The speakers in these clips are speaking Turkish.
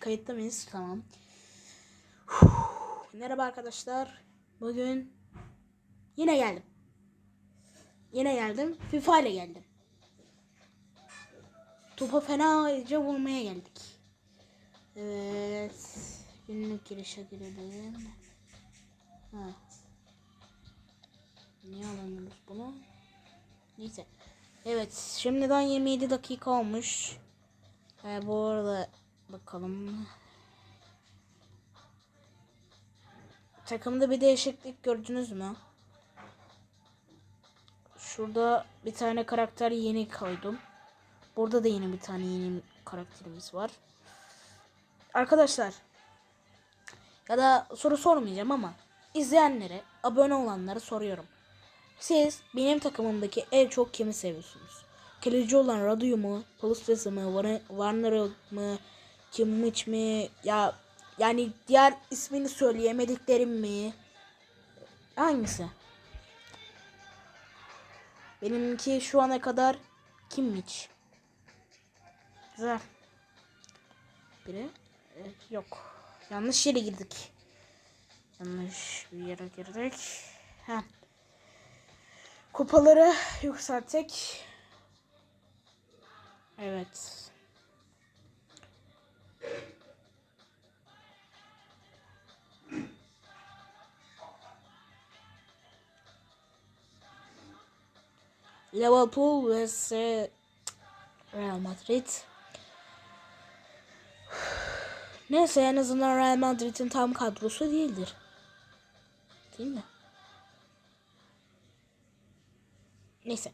kayıtta mıyız? Tamam. Merhaba arkadaşlar. Bugün yine geldim. Yine geldim. FIFA ile geldim. Topa fenaca vurmaya geldik. Evet. Günlük girişe girelim. Ha. Niye alamıyoruz bunu? Neyse. Evet. Şimdiden 27 dakika olmuş. Ee, bu arada bakalım. Takımda bir değişiklik gördünüz mü? Şurada bir tane karakter yeni koydum. Burada da yeni bir tane yeni karakterimiz var. Arkadaşlar ya da soru sormayacağım ama izleyenlere, abone olanlara soruyorum. Siz benim takımımdaki en çok kimi seviyorsunuz? Kaleci olan Radyo mu? Pulustası mı? War- Warner mı? Kimmich mi? Ya yani diğer ismini söyleyemediklerim mi? Hangisi? Benimki şu ana kadar Kimmich. Güzel. Biri Evet, yok. Yanlış yere girdik. Yanlış bir yere girdik. Heh. Kupaları yükseltecek. Evet. Liverpool vs Real Madrid. Neyse en azından Real Madrid'in tam kadrosu değildir. Değil mi? Neyse.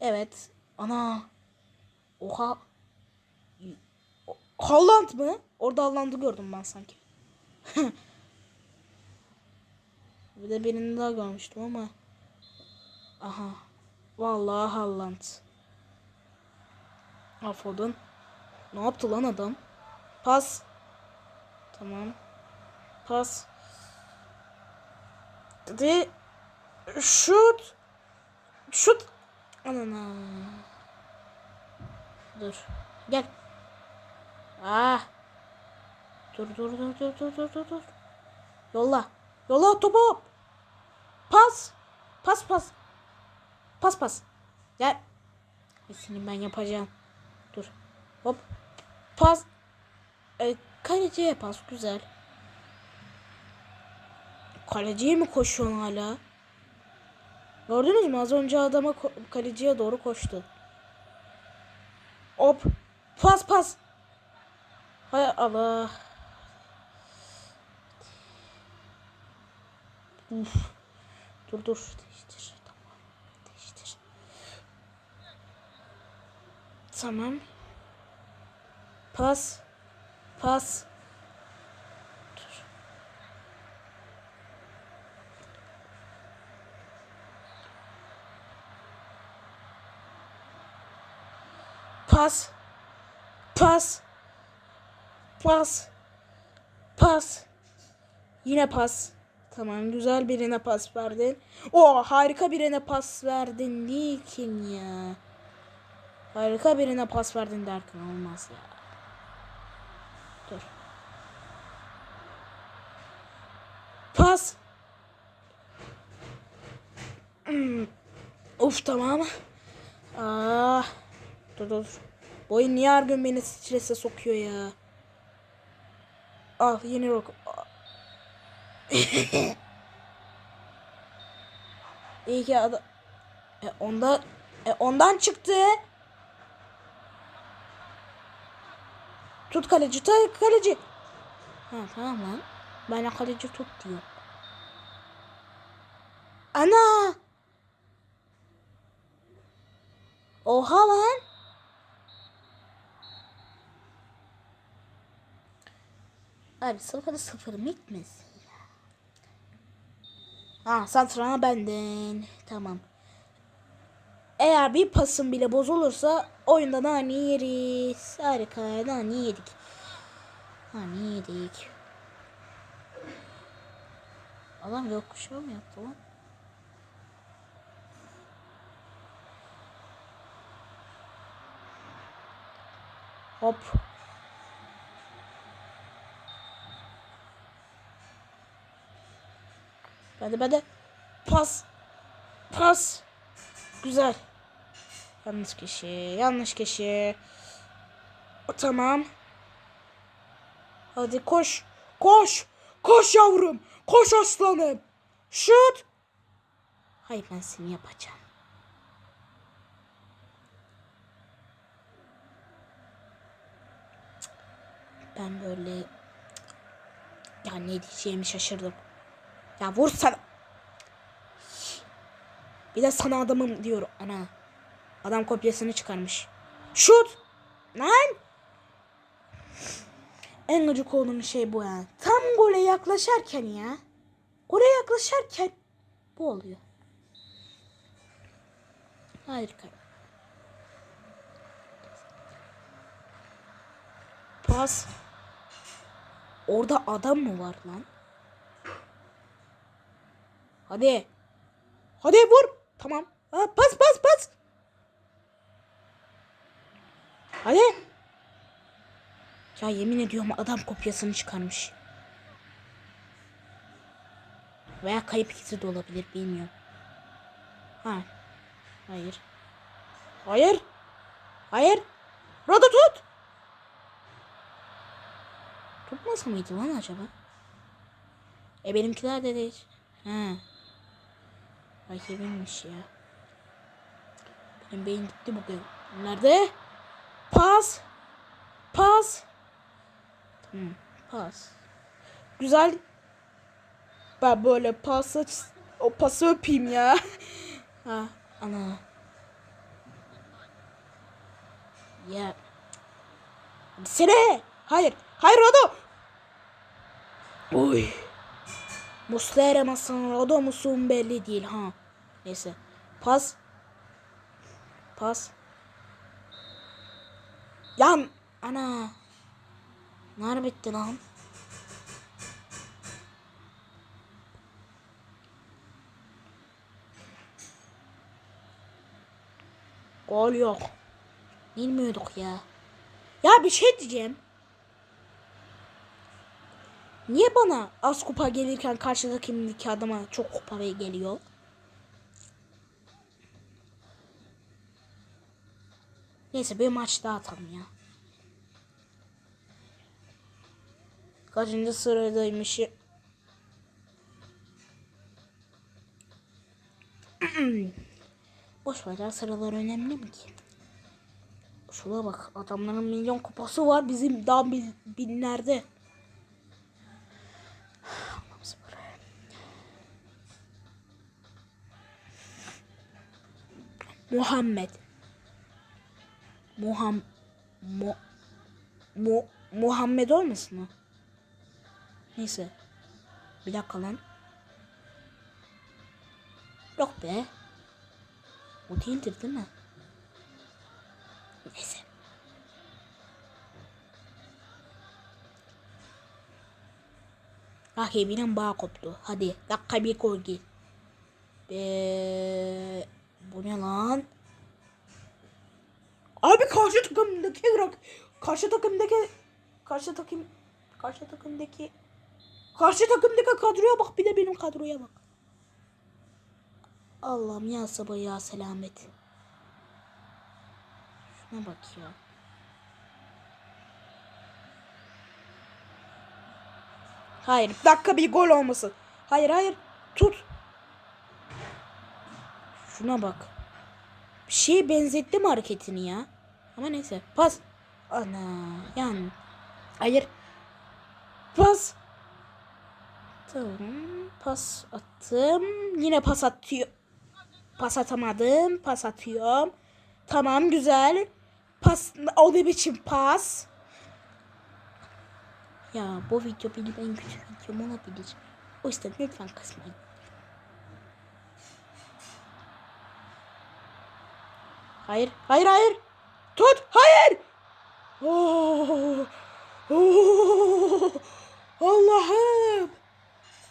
Evet. Ana. Oha. Holland mı? Orada Holland'ı gördüm ben sanki. Bir de birini daha görmüştüm ama. Aha. Vallahi Holland. Afodun. Ne yaptı lan adam? Pas. Tamam. Pas. Dedi. Şut. Şut. Anana. Dur. Gel. Ah. Dur dur dur dur dur dur dur dur. Yolla. Yolla topu. Pas. Pas pas. Pas pas. Gel. Senin ben yapacağım. Dur. Hop. Pas. E, kaleciye pas güzel. Kaleciye mi koşuyorsun hala? Gördünüz mü? Az önce adama kaleciye doğru koştu. Hop. Pas pas. Hay Allah. Uf. Dur dur. Değiştir. Tamam. Değiştir. Tamam. Pas. Pas. Dur. Pas. Pas. Pas. Pas. Yine pas. Tamam güzel birine pas verdin. O harika birine pas verdin. Niçin ya? Harika birine pas verdin derken olmaz ya. Dur. Pas. Of tamam. Ah. Dur dur. Bu oyun niye her gün beni strese sokuyor ya? Al yeni rock. İyi ki adam. E onda e ondan çıktı. Tut kaleci, tut kaleci. Ha tamam lan. Ben kaleci tut diyor. Ana! Oha lan. Abi sıfır sıfır mı gitmesin ya? Ha santrana benden. Tamam. Eğer bir pasın bile bozulursa oyunda nane yeriz. Harika nane yedik. Nane yedik. Adam yok kuşağı mı yaptı lan? Hop. Hadi de pas. Pas. Güzel. Yanlış kişi. Yanlış kişi. Tamam. Hadi koş. Koş. Koş yavrum. Koş aslanım. Şut. Hayır ben seni yapacağım. Ben böyle ya ne diyeceğimi şaşırdım. Ya vur sana. Bir de sana adamım diyor ana. Adam kopyasını çıkarmış. Şut. Lan. En gıcık olduğum şey bu yani. Tam gole yaklaşırken ya. Gole yaklaşırken bu oluyor. Harika. Pas. Orada adam mı var lan? Hadi. Hadi vur. Tamam. Ha, pas pas pas. Hadi. Ya yemin ediyorum adam kopyasını çıkarmış. Veya kayıp ikisi de olabilir bilmiyorum. Ha. Hayır. Hayır. Hayır. Roda tut. Tutmasa mıydı lan acaba? E benimkiler de değil. Ha. Rakibimmiş ya. Benim beyin gitti bugün. Nerede? Pas. Pas. Tamam. Pas. Güzel. Ben böyle pası o pası öpeyim ya. ha ana. Ya. Sene. Hayır. Hayır Rodo. Oy. Muslera mısın Rodo musun belli değil ha. Neyse. Pas. Pas. Yan. Ana. Nerede bitti lan? Gol yok. Bilmiyorduk ya. Ya bir şey diyeceğim. Niye bana az kupa gelirken karşıdaki adama çok kupa geliyor? Neyse bir maç daha atalım ya. Kaçıncı sıradaymış? Boş ver sıralar önemli mi ki? Şuna bak adamların milyon kupası var bizim daha bin, binlerde. Muhammed. Muham Mu Mu Muhammed olmasın o? Neyse. Bir dakika lan. Yok be. O değildir değil mi? Neyse. Rakibinin bağı koptu. Hadi dakika bir gol gel. Be... Bu ne lan? Abi karşı takımdaki rak karşı takımdaki karşı takım karşı takımdaki karşı takımdaki kadroya bak bir de benim kadroya bak. Allah'ım ya sabah ya selamet. Şuna bak ya. Hayır dakika bir gol olmasın. Hayır hayır tut. Şuna bak. Bir şeye benzetti mi hareketini ya? Ama neyse. Pas. Ana. Yani. Hayır. Pas. Tamam. Pas attım. Yine pas atıyor. Pas atamadım. Pas atıyorum. Tamam güzel. Pas. O ne biçim pas? Ya bu video benim en kötü videom olabilir. O yüzden lütfen kısmayın. Hayır, hayır, hayır. Tut, hayır. Oh, oh, Allah'ım.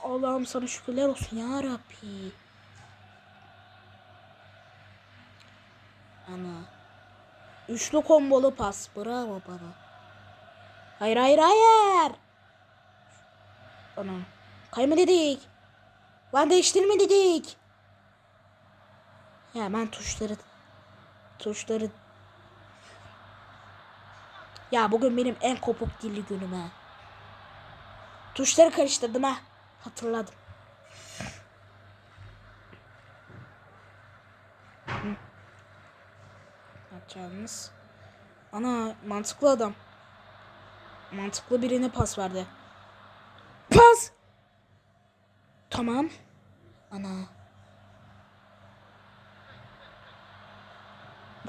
Allah'ım sana şükürler olsun ya Rabbi. Ana. Üçlü kombolu pas. Bravo bana. Hayır, hayır, hayır. Ana. Kayma dedik. Lan değiştirme dedik. Ya ben tuşları tuşları ya bugün benim en kopuk dilli günüm ha. Tuşları karıştırdım ha. Hatırladım. Yapacağımız. Ana mantıklı adam. Mantıklı birine pas verdi. Pas. Tamam. Ana.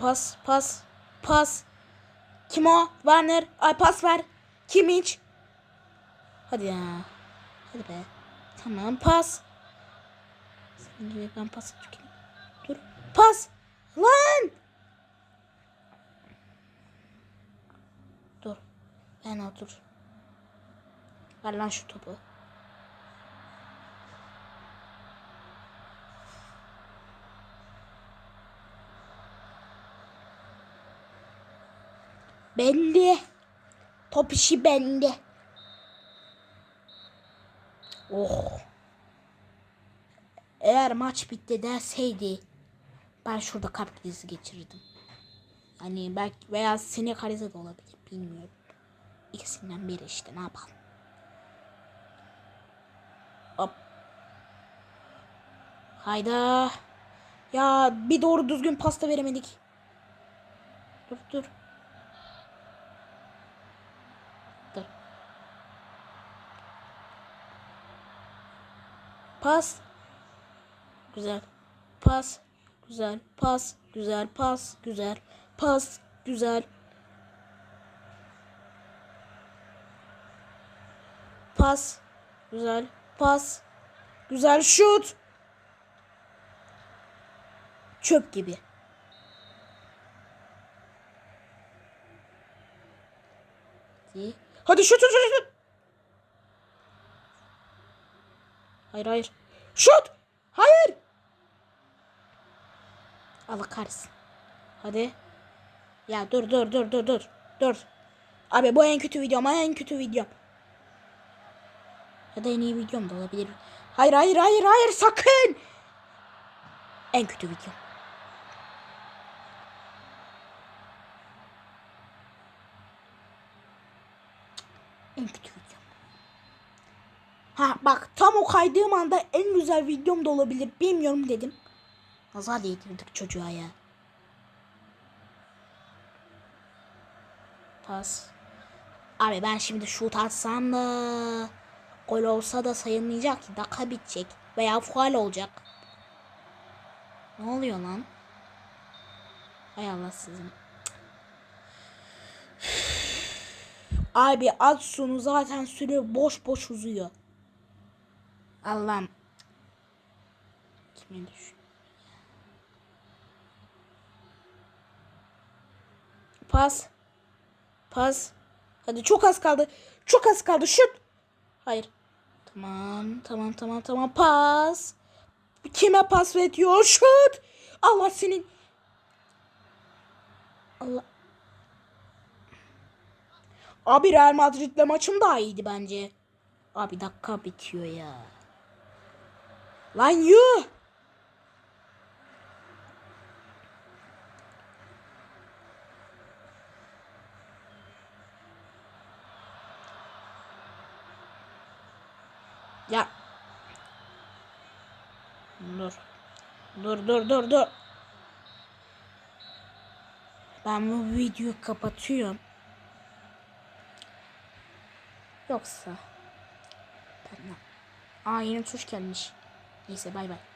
Pas, pas, pas. Kim o? Werner. Ay pas ver. Kim hiç? Hadi ya. Hadi be. Tamam pas. Gibi ben pas atayım. Dur. Pas. Lan. Dur. Ben otur. Ver lan şu topu. Bende. Top işi bende. Oh. Eğer maç bitti derseydi ben şurada kalp krizi geçirirdim. Hani belki veya seni krizi de olabilir bilmiyorum. İkisinden biri işte ne yapalım. Hop. Hayda. Ya bir doğru düzgün pasta veremedik. Dur. Dur. Pas. Güzel. Pas. Güzel. Pas. Güzel. Pas. Güzel. Pas. Güzel. Pas. Güzel. Pas. Güzel şut. Çöp gibi. Hadi. Şut şut şut. şut. Hayır hayır. Şut. Hayır. Allah. Hadi. Ya dur dur dur dur dur. Dur. Abi bu en kötü videom en kötü videom. Ya da en iyi videom da olabilir. Hayır hayır hayır hayır sakın. En kötü video. En kötü video. Ha bak tam o kaydığım anda en güzel videom da olabilir. Bilmiyorum dedim. Nazar değdirdik çocuğa ya. Pas. Abi ben şimdi şut atsam da gol olsa da sayılmayacak ki. Dakika bitecek. Veya faal olacak. Ne oluyor lan? Hay Allah sizin. Abi at sonu zaten süre boş boş uzuyor. Allah'ım. Kime düşün? Pas. Pas. Hadi çok az kaldı. Çok az kaldı. Şut. Hayır. Tamam. Tamam tamam tamam. Pas. Kime pas veriyor? Şut. Allah senin. Allah. Abi Real Madrid'le maçım daha iyiydi bence. Abi dakika bitiyor ya. Lan yuh. Ya. Dur. Dur dur dur dur. Ben bu videoyu kapatıyorum. Yoksa. Tamam. Aa yeni tuş gelmiş. Neyse bay bay.